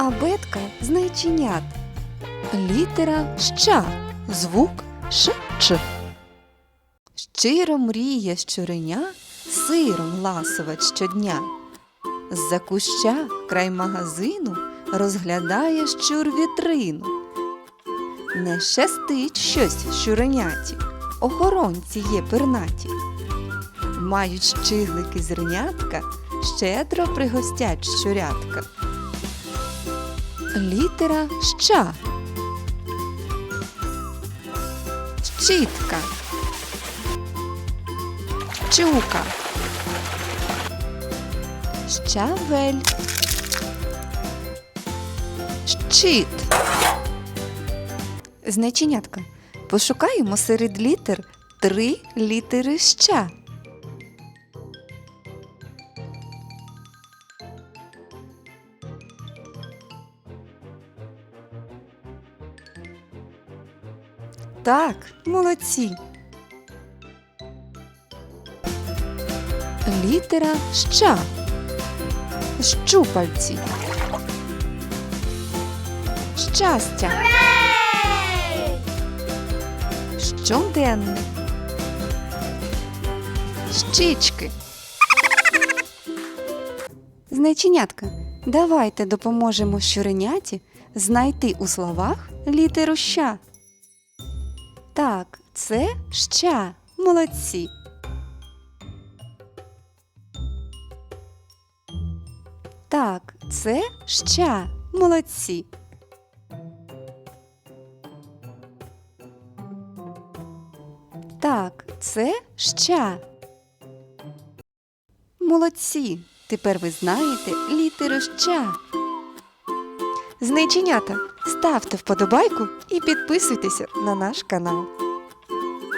Абетка знайченят. Літера ща. Звук ш ч. Щиро мріє щуреня сиром ласувати щодня. З-за куща край магазину розглядає щур вітрину. Не щастить щось щуреняті, охоронці є пернаті. Мають щиглики зернятка, щедро пригостять щурятка. Літера ща. Щітка. Щука. Щавель. Щит. Значенятка. Пошукаємо серед літер три літери ща. Так, молодці. Літера ща. Щупальці. Щастя. Щоденник. Щічки. Значенятка, давайте допоможемо щуреняті знайти у словах літеру ща. Так, це ща. Молодці. Так, це ща. Молодці. Так, це ща. Молодці. Тепер ви знаєте літеру ща. Знайченята, ставте вподобайку і підписуйтеся на наш канал.